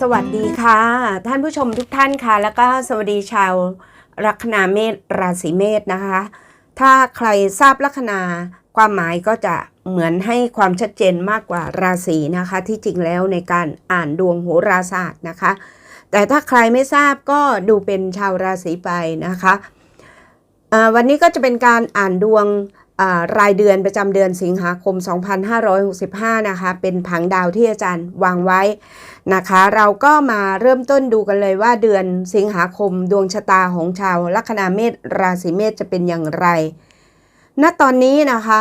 สวัสดีค่ะ ท่านผู้ชมทุกท่านค่ะ แล้วก็สวัสดีชาวลัคนาเมษราศีเมษนะคะ ถ้าใครทราบลัคนาความหมายก็จะเหมือนให้ความชัดเจนมากกว่าราศีนะคะ ที่จริงแล้วในการอ่านดวงโหราศาสตร์นะคะ แต่ถ้าใครไม่ทราบก็ดูเป็นชาวราศีไปนะคะวันนี้ก็จะเป็นการอ่านดวงรายเดือนประจำเดือนสิงหาคม 2565 นะคะ เป็นผังดาวที่อาจารย์วางไว้ นะคะ เราก็มาเริ่มต้นดูกันเลยว่าเดือนสิงหาคมดวงชะตาของชาวลัคนาเมษราศีเมษจะเป็นอย่างไร ณตอนนี้นะคะ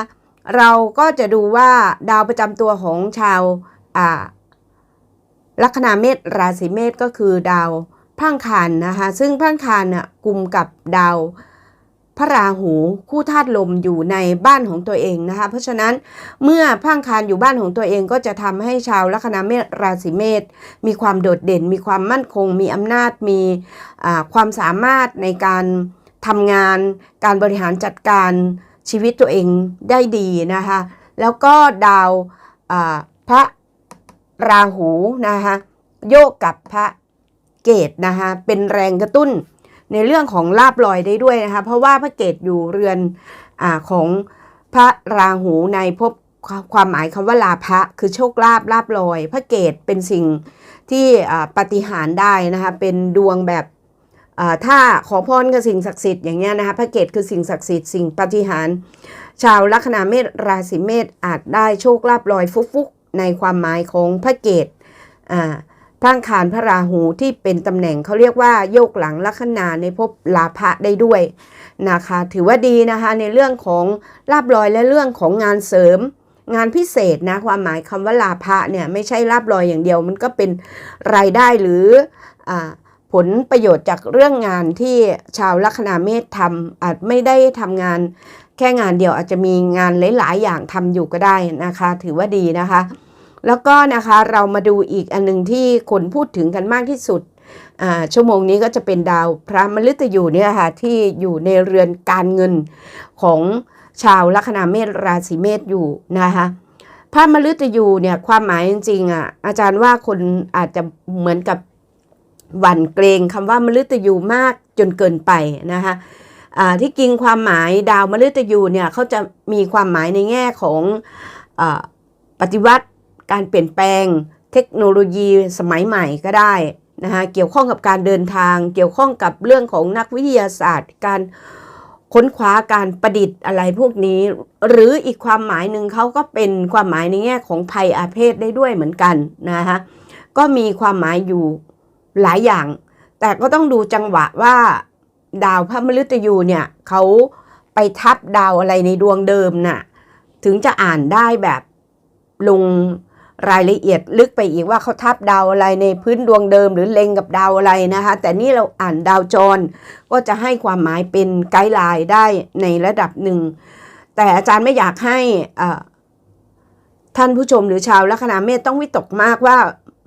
เราก็จะดูว่าดาวประจำตัวของชาวลัคนาเมษราศีเมษก็คือดาวพังคานนะคะ ซึ่งพังคานน่ะกลุ่มกับดาว พระราหูคู่ธาตุลมอยู่ในบ้านของตัวเองนะคะ เพราะฉะนั้นเมื่อพังคารอยู่บ้านของตัวเองก็จะทำให้ชาวลัคนาเมษราศีเมษมีความโดดเด่น มีความมั่นคง มีอำนาจมีความสามารถในการทำงาน การบริหารจัดการชีวิตตัวเองได้ดีนะคะ แล้วก็ดาวพระราหูนะคะโยกกับพระเกตนะคะเป็นแรงกระตุ้น ในเรื่องของลาบลอยได้ด้วยนะคะ เพราะว่าพระเกตอยู่เรือนอของพระราหูในภพความหมายคำว่าลาภะคือโชคลาภลาบลอย พระเกตเป็นสิ่งที่ปฏิหารได้นะคะเป็นดวงแบบถ้าขอพรกับสิ่งศักดิ์สิทธิ์อย่างเงี้ยนะคะพระเกตคือสิ่งศักดิ์สิทธิ์สิ่งปฏิหาร ชาวลัคนาเมษราศีเมษอาจได้โชคลาภลอยฟุกๆในความหมายของพระเกตอ่า พระอังคารพระราหูที่เป็นตำแหน่งเขาเรียกว่าโยกหลังลัคนาในภพลาภะได้ด้วยนะคะ ถือว่าดีนะคะในเรื่องของลาบลอยและเรื่องของงานเสริม งานพิเศษนะความหมายคำว่าลาภะเนี่ยไม่ใช่ลาบลอยอย่างเดียว มันก็เป็นรายได้หรืออผลประโยชน์จากเรื่องงานที่ชาวลัคนาเมษทำอาจไม่ได้ทำงานแค่งานเดียวอาจจะมีงานหลาย ๆ อย่างทำอยู่ก็ได้นะคะ ถือว่าดีนะคะ แล้วก็นะคะเรามาดูอีกอันหนึงที่คนพูดถึงกันมากที่สุดอ่าชั่วโมงนี้ก็จะเป็นดาวพระมฤตยูเนี่ยค่ะที่อยู่ในเรือนการเงินของชาวลัคนาเมษราศีเมษอยู่นะคะพระมฤตยูเนี่ยความหมายจริงๆอะอาจารย์ว่าคนอาจจะเหมือนกับหวั่นเกรงคำว่ามฤตยูมากจนเกินไปนะคะอ่าที่จริงความหมายดาวมฤตยูเนี่ยเขาจะมีความหมายในแง่ของอาปฏิวัติ การเปลี่ยนแปลง เทคโนโลยีสมัยใหม่ก็ได้นะคะเกี่ยวข้องกับการเดินทาง เกี่ยวข้องกับเรื่องของนักวิทยาศาสตร์ การค้นคว้าการประดิษฐ์อะไรพวกนี้ หรืออีกความหมายหนึ่งเขาก็เป็นความหมายในแง่ของภัยอาเพศได้ด้วยเหมือนกันนะคะก็มีความหมายอยู่หลายอย่าง แต่ก็ต้องดูจังหวะว่าดาวพระมฤตยูเนี่ยเขาไปทับดาวอะไรในดวงเดิมน่ะถึงจะอ่านได้แบบลง รายละเอียดลึกไปอีกว่าเขาทับดาวอะไรในพื้นดวงเดิมหรือเล็งกับดาวอะไรนะคะ แต่นี่เราอ่านดาวจร ก็จะให้ความหมายเป็นไกด์ไลน์ได้ในระดับหนึ่ง แต่อาจารย์ไม่อยากให้ท่านผู้ชมหรือชาวลัคนาเมษต้องวิตกมากว่า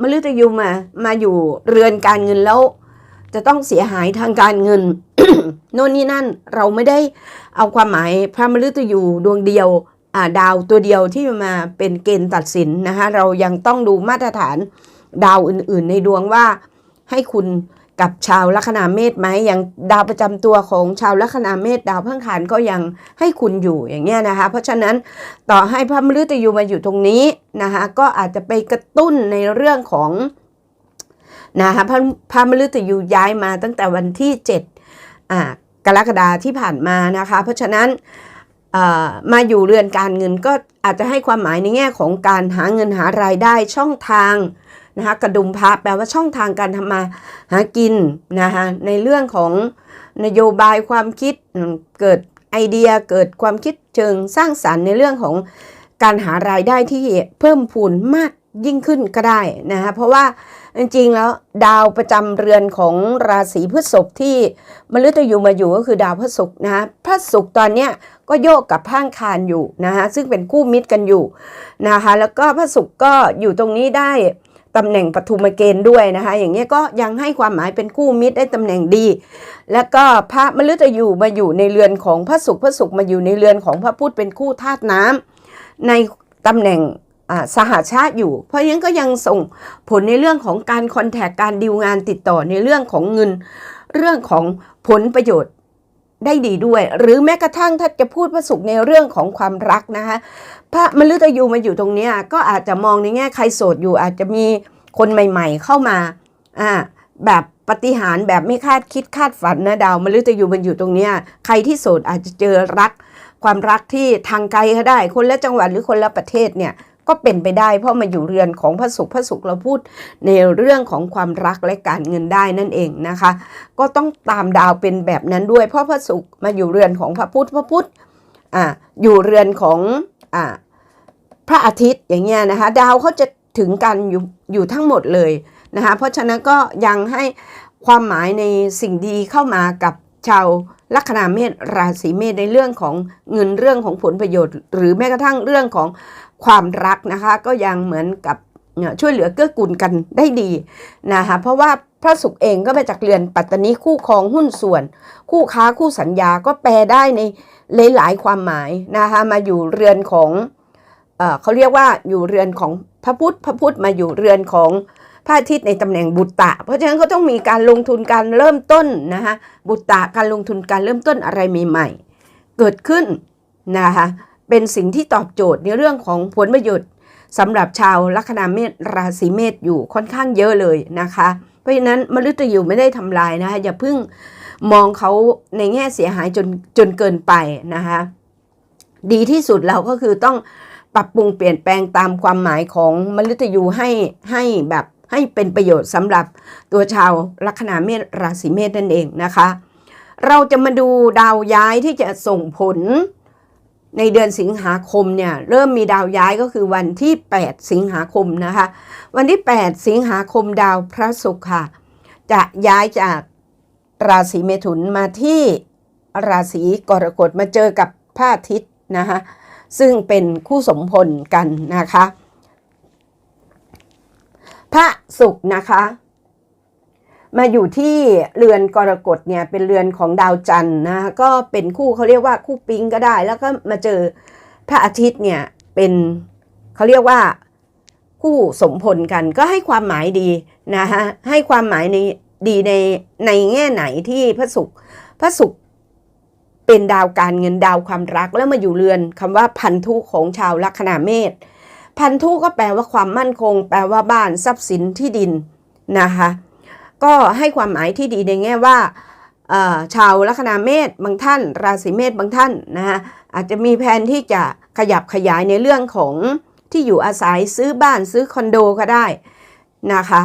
มฤตยูมามาอยู่เรือนการเงินแล้ว จะต้องเสียหายทางการเงินโน่นนี่นั่นเราไม่ได้เอาความหมายพระมฤตยูดวงเดียว ดาวตัวเดียวที่มาเป็นเกณฑ์ตัดสินนะคะเรายังต้องดูมาตรฐานดาวอื่นๆ ในดวงว่าให้คุณกับชาวลัคนาเมษไหมอย่างดาวประจำตัวของชาวลัคนาเมษดาวพังคารก็ยังให้คุณอยู่อย่างเงี้ยนะคะ เพราะฉะนั้นต่อให้พระมฤตยูมาอยู่ตรงนี้นะคะก็อาจจะไปกระตุ้นในเรื่องของนะคะพระพระมฤตยูย้ายมาตั้งแต่วันที่7อ่ากรกฎาที่ผ่านมานะคะ เพราะฉะนั้น มาอยู่เรือนการเงินก็อาจจะให้ความหมายในแง่ของการหาเงินหารายได้ช่องทางนะคะกระดุมพระแปลว่าช่องทางการทำมาหากินนะคะในเรื่องของนโยบายความคิดเกิดไอเดียเกิดความคิดเชิงสร้างสรรค์ในเรื่องของการหารายได้ที่เพิ่มพูนมากยิ่งขึ้นก็ได้นะคะเพราะว่า จริงๆแล้วดาวประจำเรือนของราศีพฤษภที่มฤตยูมาอยู่ก็คือดาวพฤษภนะคะพระศุกร์ตอนเนี้ยก็โยกกับพระอังคารอยู่นะคะซึ่งเป็นคู่มิตรกันอยู่นะคะแล้วก็พระศุกร์ก็อยู่ตรงนี้ได้ตำแหน่งปฐุมเกณฑ์ด้วยนะคะ อย่างเงี้ยก็ยังให้ความหมายเป็นคู่มิตรได้ตำแหน่งดี แล้วก็พระมฤตยูมาอยู่ในเรือนของพระศุกร์พระศุกร์มาอยู่ในเรือนของพระพุธเป็นคู่ธาตุน้ำในตำแหน่ง สหชาติอยู่ เพราะฉะนั้นก็ยังส่งผลในเรื่องของการคอนแทคการดีลงานติดต่อในเรื่องของเงิน เรื่องของผลประโยชน์ได้ดีด้วย หรือแม้กระทั่งถ้าจะพูดประสุขในเรื่องของความรักนะคะพระมฤตยูมาอยู่ตรงนี้ก็อาจจะมองในแง่ใครโสดอยู่ อาจจะมีคนใหม่ ๆ เข้ามาอ่าแบบปฏิหารแบบไม่คาดคิดคาดฝันนะดาวมฤตยูมันอยู่ตรงเนี้ยใครที่โสดอาจจะเจอรัก ความรักที่ทางไกลก็ได้ คนละจังหวัดหรือคนละประเทศเนี่ย ก็เป็นไปได้ เพราะมาอยู่เรือนของพระศุกร์พระศุกร์เราพูดในเรื่องของความรักและการเงินได้นั่นเองนะคะ ก็ต้องตามดาวเป็นแบบนั้นด้วย เพราะพระศุกร์มาอยู่เรือนของพระพุธพระพุธอ่าอยู่เรือนของอ่าพระอาทิตย์อย่างเงี้ยนะคะ ดาวเขาจะถึงกันอยู่อยู่ทั้งหมดเลยนะคะเพราะฉะนั้นก็ยังให้ความหมายในสิ่งดีเข้ามากับชาวลัคนาเมษราศีเมษในเรื่องของเงินเรื่องของผลประโยชน์ หรือแม้กระทั่งเรื่องของ ความรักนะคะ ก็ยังเหมือนกับช่วยเหลือเกื้อกูลกันได้ดีนะคะเพราะว่าพระศุกเองก็มาจากเรือนปัตตานีคู่ครองหุ้นส่วน คู่ค้าคู่สัญญาก็แปลได้ในหลายๆความหมายนะคะมาอยู่เรือนของเอเขาเรียกว่าอยู่เรือนของพระพุทธพระพุทธมาอยู่เรือนของพระอาทิตย์ในตำแหน่งบุตตะ เพราะฉะนั้นก็ต้องมีการลงทุนการเริ่มต้นนะคะบุตตะการลงทุนการเริ่มต้นอะไรใหม่ๆเกิดขึ้นนะคะ เป็นสิ่งที่ตอบโจทย์ในเรื่องของผลประโยชน์สำหรับชาวลัคนาเมษราศีเมษอยู่ค่อนข้างเยอะเลยนะคะ เพราะฉะนั้นมฤตยูไม่ได้ทำลายนะคะอย่าเพิ่งมองเขาในแง่เสียหายจนจนเกินไปนะคะดีที่สุดเราก็คือต้องปรับปรุงเปลี่ยนแปลงตามความหมายของมฤตยูให้ให้แบบให้เป็นประโยชน์สำหรับตัวชาวลัคนาเมษราศีเมษนั่นเองนะคะ เราจะมาดูดาวย้ายที่จะส่งผล ในเดือนสิงหาคมเนี่ยเริ่มมีดาวย้ายก็คือวันที่ 8 สิงหาคมนะคะ วันที่ 8 สิงหาคมดาวพระศุกร์ค่ะ จะย้ายจากราศีเมถุนมาที่ราศีกรกฎมาเจอกับพระอาทิตย์นะคะซึ่งเป็นคู่สมพลกันนะคะ พระศุกร์นะคะ มาอยู่ที่เรือนกรกฎเนี่ยเป็นเรือนของดาวจันทร์นะก็เป็นคู่เขาเรียกว่าคู่ปิงก็ได้ แล้วก็มาเจอพระอาทิตย์เนี่ยเป็นเขาเรียกว่าคู่สมพลกันก็ให้ความหมายดีนะคะให้ความหมายในดีในในแง่ไหนที่พระศุกร์พระศุกร์เป็นดาวการเงินดาวความรักแล้วมาอยู่เรือนคำว่าพันธุของชาวลัคนาเมษพันธุก็แปลว่าความมั่นคง แปลว่าบ้านทรัพย์สินที่ดินนะคะ ก็ให้ความหมายที่ดีในแง่ว่าชาวลัคนาเมษบางท่าน ราศีเมษบางท่านนะคะอาจจะมีแผนที่จะขยับขยายในเรื่องของที่อยู่อาศัยซื้อบ้านซื้อคอนโดก็ได้นะคะ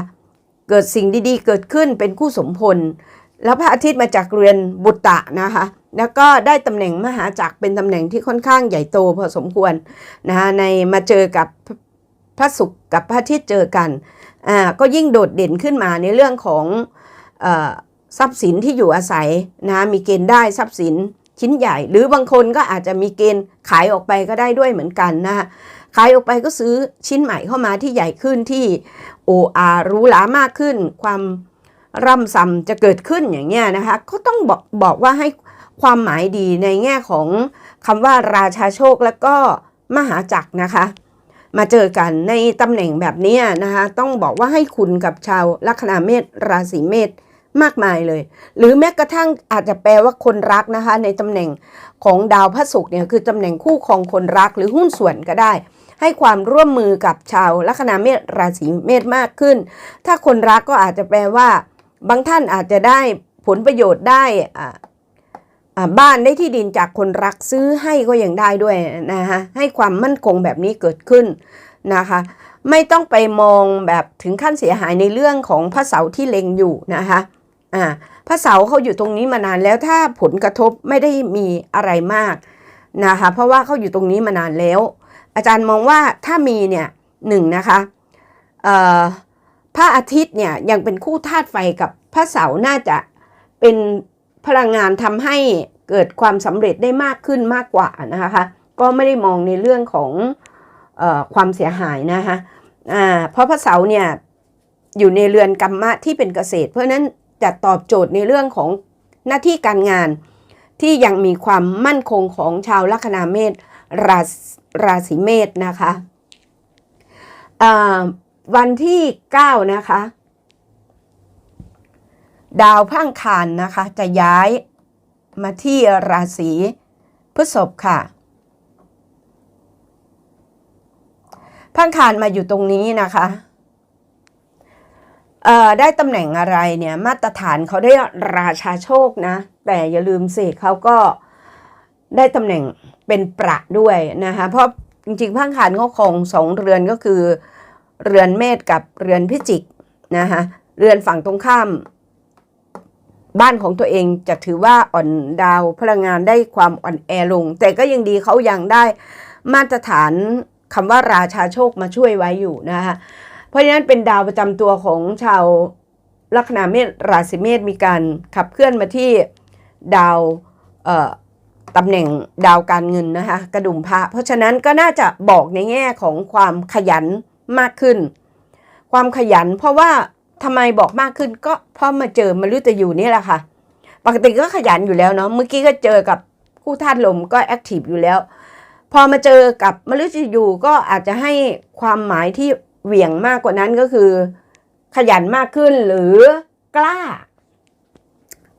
เกิดสิ่งดีๆ เกิดขึ้นเป็นคู่สมพล แล้วพระอาทิตย์มาจากเรือนบุตตะนะคะ แล้วก็ได้ตำแหน่งมหาจักรเป็นตำแหน่งที่ค่อนข้างใหญ่โตพอสมควรนะคะในมาเจอกับ พระศุกร์กับพระอาทิตย์เจอกันอ่าก็ยิ่งโดดเด่นขึ้นมาในเรื่องของอทรัพย์สินที่อยู่อาศัยนะมีเกณฑ์ได้ทรัพย์สินชิ้นใหญ่ หรือบางคนก็อาจจะมีเกณฑ์ขายออกไปก็ได้ด้วยเหมือนกันนะคะขายออกไปก็ซื้อชิ้นใหม่เข้ามาที่ใหญ่ขึ้นที่โออารู้หลามากขึ้น ความร่ำซ้ำจะเกิดขึ้นอย่างเงี้ยนะคะก็ต้องบอกบอกว่าให้ความหมายดีในแง่ของคำว่าราชาโชคและก็มหาจักรนะคะ มาเจอกันในตำแหน่งแบบนี้นะคะต้องบอกว่าให้คุณกับชาวลัคนาเมษราศีเมษมากมายเลย หรือแม้กระทั่งอาจจะแปลว่าคนรักนะคะ ในตำแหน่งของดาวพระศุกร์เนี่ยคือตำแหน่งคู่ของคนรักหรือหุ้นส่วนก็ได้ ให้ความร่วมมือกับชาวลัคนาเมษราศีเมษมากขึ้น ถ้าคนรักก็อาจจะแปลว่า บางท่านอาจจะได้ผลประโยชน์ได้อ่าอ่า บ้านได้ที่ดินจากคนรักซื้อให้ก็ยังได้ด้วยนะคะให้ความมั่นคงแบบนี้เกิดขึ้นนะคะไม่ต้องไปมองแบบถึงขั้นเสียหายในเรื่องของพระเสาที่เล็งอยู่นะคะอ่าพระเสาเขาอยู่ตรงนี้มานานแล้วถ้าผลกระทบไม่ได้มีอะไรมากนะคะเพราะว่าเขาอยู่ตรงนี้มานานแล้ว อาจารย์มองว่าถ้ามีเนี่ยหนึ่งนะคะเอ่อพระอาทิตย์เนี่ยยังเป็นคู่ธาตุไฟกับพระเสาน่าจะเป็น พลังงานทำให้เกิดความสำเร็จได้มากขึ้นมากกว่านะคะก็ไม่ได้มองในเรื่องของออความเสียหายนะคะเพราะพระเสาเนี่ยอยู่ในเรือนกรรมะที่เป็นเกษตร เพราะนั้นจะตอบโจทย์ในเรื่องของหน้าที่การงานที่ยังมีความมั่นคงของชาวลัคนาเมษราศราศีเมษนะคะวันที่ 9 นะคะ ดาวพังคารนะคะ จะย้ายมาที่ราศีพฤษภค่ะพังคารมาอยู่ตรงนี้นะคะได้ตำแหน่งอะไรเนี่ยมาตรฐานเขาได้ราชาโชคนะ แต่อย่าลืมสิเขาก็ได้ตำแหน่งเป็นประด้วยนะคะเพราะจริงๆพังคารเขาคงสองเรือนก็คือ เรือนเมษกับเรือนพิจิกนะคะเรือนฝั่งตรงข้าม บ้านของตัวเองจะถือว่าอ่อนดาวพลังงานได้ความอ่อนแอลง แต่ก็ยังดีเขายังได้มาตรฐานคำว่าราชาโชคมาช่วยไว้อยู่นะคะเพราะฉะนั้นเป็นดาวประจำตัวของชาวลัคนาเมษราศีเมษมีการขับเคลื่อนมาที่ดาวตำแหน่งดาวการเงินนะคะกระดุมพระ เพราะฉะนั้นก็น่าจะบอกในแง่ของความขยันมากขึ้น ความขยันเพราะว่า ทำไมบอกมากขึ้นก็เพราะมาเจอมฤตยูนี่แหละค่ะ ปกติก็ขยันอยู่แล้วเนาะเมื่อกี้ก็เจอกับคู่ธาตุลมก็แอคทีฟอยู่แล้ว พอมาเจอกับมฤตยูก็อาจจะให้ความหมายที่เหวี่ยงมากกว่านั้นก็คือ ขยันมากขึ้นหรือกล้า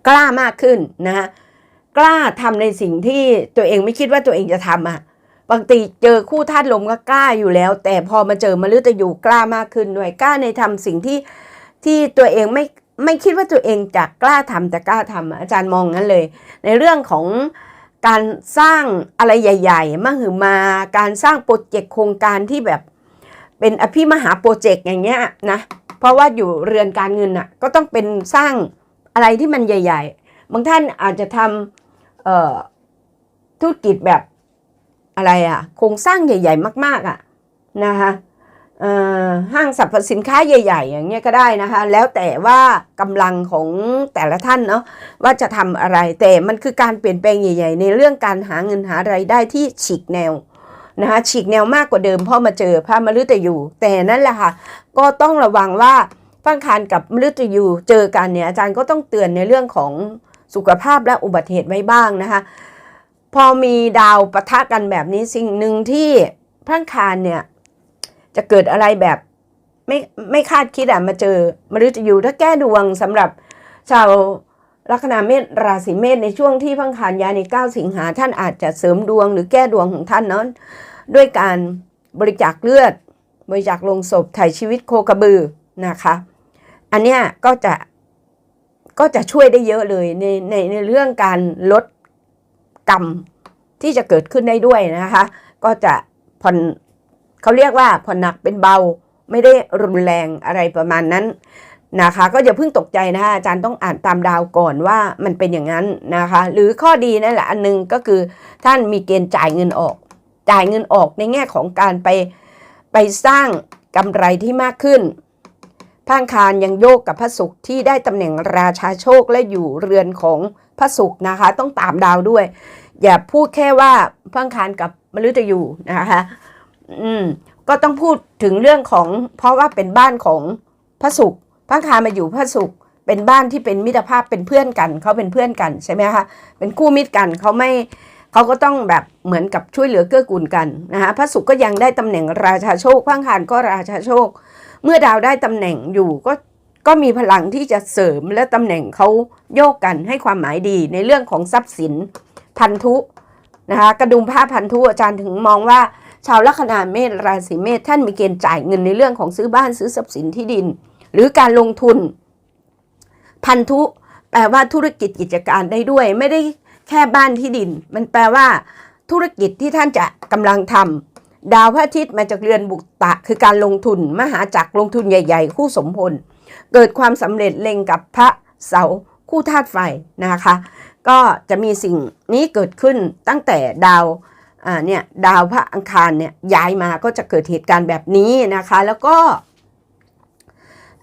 กล้ามากขึ้นนะฮะกล้าทำในสิ่งที่ตัวเองไม่คิดว่าตัวเองจะทำอะปกติเจอคู่ธาตุลมก็กล้าอยู่แล้ว แต่พอมาเจอมฤตยูกล้ามากขึ้นด้วยกล้าในทำสิ่งที่ ที่ตัวเองไม่ไม่คิดว่าตัวเองจะกล้าทำแต่กล้าทำอะอาจารย์มองงั้นเลย ในเรื่องของการสร้างอะไรใหญ่ๆมหึมาการสร้างโปรเจกต์โครงการที่แบบเป็นอภิมหาโปรเจกต์อย่างเงี้ยนะเพราะว่าอยู่เรือนการเงินอะก็ต้องเป็นสร้างอะไรที่มันใหญ่ ๆ บางท่านอาจจะทำธุรกิจแบบอะไรอะโครงสร้างใหญ่ ๆ มาก ๆอะนะคะ ห้างสรรพสินค้าใหญ่ ๆ อย่างเงี้ยก็ได้นะคะ แล้วแต่ว่ากำลังของแต่ละท่านเนาะว่าจะทำอะไรแต่มันคือการเปลี่ยนแปลงใหญ่ ๆ ในเรื่องการหาเงินหาไรายได้ที่ฉีกแนวนะคะฉีกแนวมากกว่าเดิมพราะมาเจอพระมฤตยูแต่นั่นแหละค่ะ ก็ต้องระวังว่าฟังคารกับมฤตยูเจอกันเนี่ยอาจารย์ก็ต้องเตือนในเรื่องของสุขภาพและอุบัติเหตุไว้บ้างนะคะ พอมีดาวปะทะกันแบบนี้สิ่งหนึ่งที่พังคารเนี่ย จะเกิดอะไรแบบไม่ไม่คาดคิดอะมาเจอมฤตยูถ้าแก้ดวงสำหรับชาวลัคนาเมษราศีเมษในช่วงที่พังคารย้าใน 9 สิงหาท่านอาจจะเสริมดวงหรือแก้ดวงของท่านเนาะด้วยการบริจาคเลือด บริจาคลงศพถ่ายชีวิตโคกระบือนะคะ อันเนี้ยก็จะก็จะช่วยได้เยอะเลยในในในเรื่องการลดกรรมที่จะเกิดขึ้นได้ด้วยนะคะ ก็จะผ่อน เขาเรียกว่าผ่อนหนักเป็นเบาไม่ได้รุนแรงอะไรประมาณนั้นนะคะ ก็อย่าเพิ่งตกใจนะคะอาจารย์ต้องอ่านตามดาวก่อนว่ามันเป็นอย่างนั้นนะคะ หรือข้อดีนั่นแหละอันหนึงก็คือท่านมีเกณฑ์จ่ายเงินออก จ่ายเงินออกในแง่ของการไปไปสร้างกำไรที่มากขึ้นพังคารยังโยกกับพระศุกร์ที่ได้ตำแหน่งราชาโชคและอยู่เรือนของพระศุกร์นะคะ ต้องตามดาวด้วย อย่าพูดแค่ว่าพังคารกับมฤตยูนะคะ อืม ก็ต้องพูดถึงเรื่องของ เพราะว่าเป็นบ้านของพระศุกร์พังคารมาอยู่พระศุกร์เป็นบ้านที่เป็นมิตรภาพเป็นเพื่อนกันเขาเป็นเพื่อนกันใช่ไหมคะเป็นคู่มิตรกันเขาไม่เขาก็ต้องแบบเหมือนกับช่วยเหลือเกื้อกูลกันนะคะพระศุก็ยังได้ตำแหน่งราชาโชคพังคารก็ราชาโชค เมื่อดาวได้ตำแหน่งอยู่ก็ก็มีพลังที่จะเสริมและตำแหน่งเขาโยกกันให้ความหมายดีในเรื่องของทรัพย์สินพันธุนะคะกระดุมผ้าพันธุอาจารย์ถึงมองว่า ชาวลัคนาเมษราศีเมษท่านมีเกณฑ์จ่ายเงินในเรื่องของซื้อบ้านซื้อทรัพย์สินที่ดิน หรือการลงทุน พันธุแปลว่าธุรกิจกิจการได้ด้วย ไม่ได้แค่บ้านที่ดิน มันแปลว่าธุรกิจที่ท่านจะกำลังทำดาวพระอาทิตย์มาจากเรือนบุตตะ คือการลงทุน มหาจักรลงทุนใหญ่ ๆ คู่สมพล เกิดความสำเร็จเล็งกับพระเสาคู่ธาตุไฟนะคะ ก็จะมีสิ่งนี้เกิดขึ้นตั้งแต่ดาว เนี่ยดาวพระอังคารเนี่ยย้ายมาก็จะเกิดเหตุการณ์แบบนี้นะคะ แล้วก็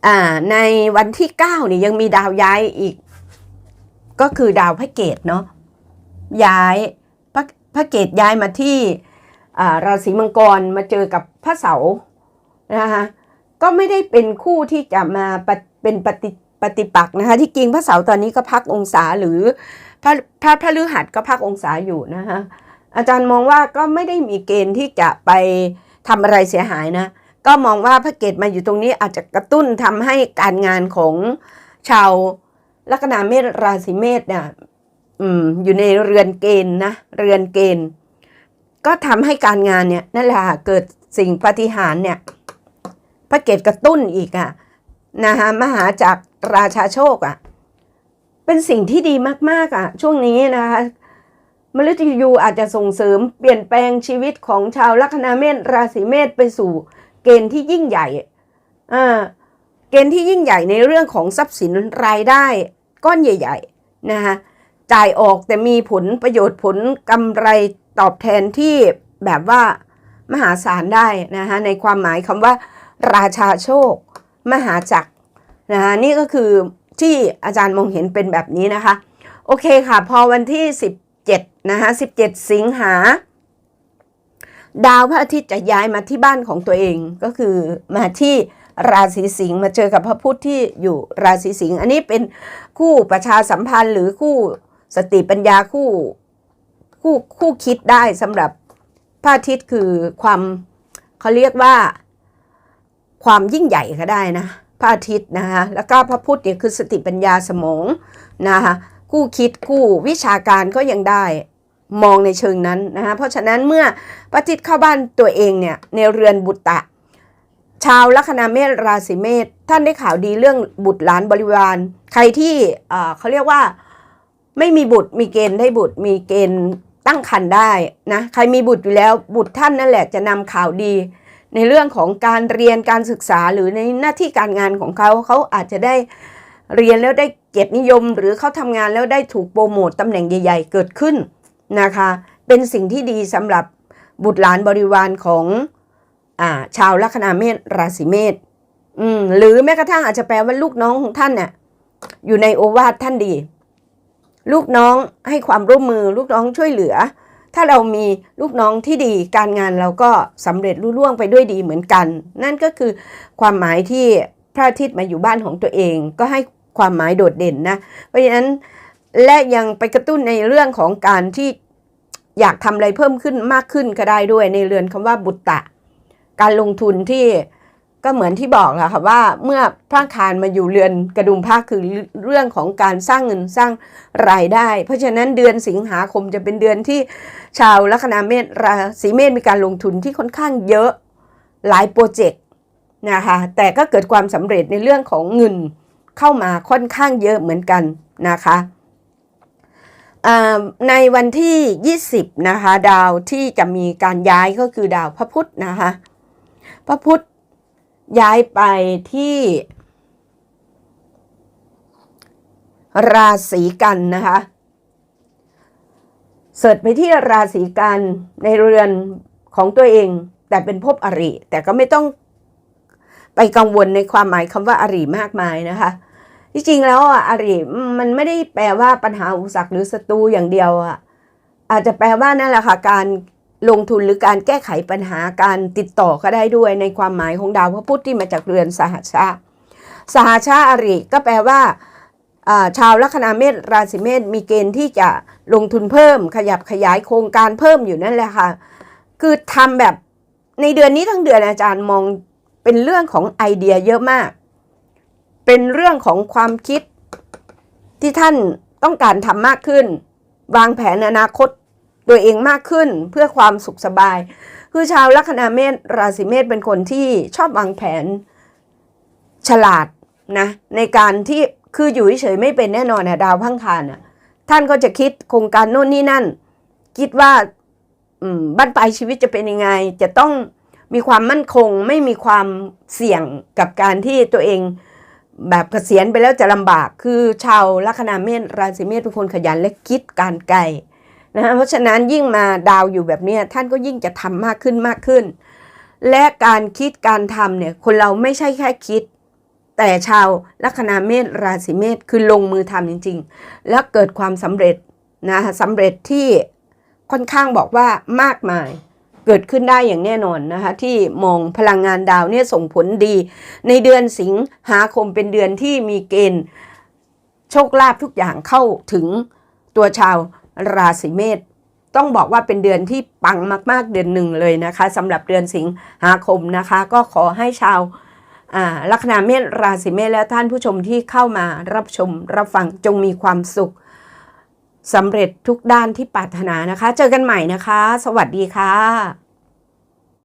อ่าในวันที่9เนี่ยยังมีดาวย้ายอีก ก็คือดาวพระเกตเนาะย้ายพระพระเกตย้ายมาที่อ่าราศีมังกรมาเจอกับพระเสาร์นะคะก็ไม่ได้เป็นคู่ที่จะมาเป็นปฏิปฏิปักษ์นะคะที่จริงพระเสาร์ตอนนี้ก็พักองศาหรือพระพระพฤหัสก็พักองศาอยู่นะคะ อาจารย์มองว่าก็ไม่ได้มีเกณฑ์ที่จะไปทำอะไรเสียหายนะ ก็มองว่าพระเกตมาอยู่ตรงนี้อาจจะกระตุ้นทำให้การงานของชาวลัคนาเมษราศีเมษเนี่ยอืมอยู่ในเรือนเกณฑ์นะเรือนเกณฑ์ ก็ทำให้การงานเนี่ยนั่นแหละเกิดสิ่งปฏิหารเนี่ยพระเกตกระตุ้นอีกอะนะคะมหาจากรราชาโชคอะเป็นสิ่งที่ดีมากๆอะช่วงนี้นะคะ มฤตยูอาจจะส่งเสริมเปลี่ยนแปลงชีวิตของชาวลัคนาเมษราศีเมษไปสู่ เกณฑ์ที่ยิ่งใหญ่อ่าเกณฑ์ที่ยิ่งใหญ่ในเรื่องของทรัพย์สินรายได้ก้อนใหญ่ ๆนะคะจ่ายออกแต่มีผลประโยชน์ผลกำไรตอบแทนที่แบบว่ามหาศาลได้นะคะในความหมายคำว่า ราชาโชค มหาจักรนะคะนี่ก็คือที่อาจารย์มองเห็นเป็นแบบนี้นะคะ โอเคค่ะ พอวันที่ 17 นะคะ17 สิงหา ดาวพระอาทิตย์จะย้ายมาที่บ้านของตัวเองก็คือมาที่ราศีสิงห์มาเจอกับพระพุธที่อยู่ราศีสิงห์อันนี้เป็นคู่ประชาสัมพันธ์หรือคู่สติปัญญาคู่คู่คู่คิดได้สำหรับพระอาทิตย์คือความเขาเรียกว่าความยิ่งใหญ่ก็ได้นะพระอาทิตย์นะคะแล้วก็พระพุธเนี่ยคือสติปัญญาสมองนะคะ คู่คิดคู่วิชาการก็ยังได้มองในเชิงนั้นนะคะเพราะฉะนั้นเมื่อพระอาทิตเข้าบ้านตัวเองเนี่ยในเรือนบุตรชาวลัคนาเมษราศีเมษท่านได้ข่าวดีเรื่องบุตรหลานบริวาร ใครที่เขาเรียกว่าไม่มีบุตรมีเกณฑ์ได้บุตรมีเกณฑ์ตั้งครรภ์ได้นะใครมีบุตรอยู่แล้วบุตรท่านนั่นแหละจะนำข่าวดี ในเรื่องของการเรียนการศึกษาหรือในหน้าที่การงานของเขาเขาอาจจะได้ เรียนแล้วได้เกียรตินิยม หรือเขาทำงานแล้วได้ถูกโปรโมตตำแหน่งใหญ่ ๆ เกิดขึ้นนะคะ เป็นสิ่งที่ดีสำหรับบุตรหลานบริวารของอาชาวลัคนาเมษราศีเมษอืมหรือแม้กระทั่งอาจจะแปลว่าลูกน้องของท่านเนี่ยอยู่ในโอวาทท่านดี ลูกน้องให้ความร่วมมือลูกน้องช่วยเหลือ ถ้าเรามีลูกน้องที่ดีการงานเราก็สำเร็จรุ่ล่วงไปด้วยดีเหมือนกัน นั่นก็คือความหมายที่ พระอาทิตย์มาอยู่บ้านของตัวเองก็ให้ความหมายโดดเด่นนะ เพราะฉะนั้นและยังไปกระตุ้นในเรื่องของการที่อยากทำอะไรเพิ่มขึ้นมากขึ้นก็ได้ด้วยในเรือนคำว่าบุตตะ การลงทุนที่ก็เหมือนที่บอกแหละค่ะว่าเมื่อพระคารมาอยู่เรือนกระดุมผ้าคือเรื่องของการสร้างเงินสร้างรายได้ เพราะฉะนั้นเดือนสิงหาคมจะเป็นเดือนที่ชาวลัคนาเมษราศีเมษมีการลงทุนที่ค่อนข้างเยอะหลายโปรเจกต์ นะคะแต่ก็เกิดความสำเร็จในเรื่องของเงินเข้ามาค่อนข้างเยอะเหมือนกันนะคะในวันที่ 20นะคะดาวที่จะมีการย้ายก็คือดาวพระพุธนะคะพระพุธย้ายไปที่ ราศีกันนะคะเสิร์ชไปที่ราศีกันในเรือนของตัวเอง แต่เป็นภพอริ แต่ก็ไม่ต้อง ไปกังวลในความหมายคำว่าอาริมากมายนะคะที่จริงแล้วอะอริมันไม่ได้แปลว่าปัญหาอุปสรรคหรือศัตรูอย่างเดียวอะอาจจะแปลว่านั่นแหละค่ะการลงทุนหรือการแก้ไขปัญหาการติดต่อก็ได้ด้วยในความหมายของดาวพระพุธที่มาจากเรือนสหชาสหชาอาริก็แปลว่าอ่าชาวลัคนาเมษราศีเมษมีเกณฑ์ที่จะลงทุนเพิ่ม ขยับขยายโครงการเพิ่มอยู่นั่นแหละค่ะ คือทำแบบในเดือนนี้ทั้งเดือนอาจารย์มอง เป็นเรื่องของไอเดียเยอะมาก เป็นเรื่องของความคิดที่ท่านต้องการทำมากขึ้น วางแผนอนาคตตัวเองมากขึ้นเพื่อความสุขสบาย คือชาวลัคนาเมษราศีเมษเป็นคนที่ชอบวางแผนฉลาดนะในการที่คืออยู่เฉยๆไม่เป็นแน่นอนนะดาวพังคารน่ะท่านก็จะคิดโครงการโน่นนี่นั่น คิดว่าอืมบ้านปลายชีวิตจะเป็นยังไง จะต้อง มีความมั่นคงไม่มีความเสี่ยงกับการที่ตัวเองแบบเกษียณไปแล้วจะลำบาก คือชาวลัคนาเมษราศีเมษเป็นคนขยันและคิดการไกลนะเพราะฉะนั้นยิ่งมาดาวอยู่แบบนี้ท่านก็ยิ่งจะทำมากขึ้นมากขึ้น และการคิดการทำเนี่ยคนเราไม่ใช่แค่คิด แต่ชาวลัคนาเมษราศีเมษคือลงมือทำจริง ๆ แล้วเกิดความสำเร็จนะสำเร็จที่ค่อนข้างบอกว่ามากมาย เกิดขึ้นได้อย่างแน่นอนนะคะที่มองพลังงานดาวเนี่ยส่งผลดี ในเดือนสิงหาคมเป็นเดือนที่มีเกณฑ์โชคลาภทุกอย่างเข้าถึงตัวชาวราศีเมษต้องบอกว่าเป็นเดือนที่ปังมากๆเดือนหนึ่งเลยนะคะสำหรับเดือนสิงหาคมนะคะ ก็ขอให้ชาวลัคนาเมษราศีเมษและท่านผู้ชมที่เข้ามารับชมรับฟังจงมีความสุข สำเร็จทุกด้านที่ปรารถนานะคะ เจอกันใหม่นะคะ สวัสดีค่ะ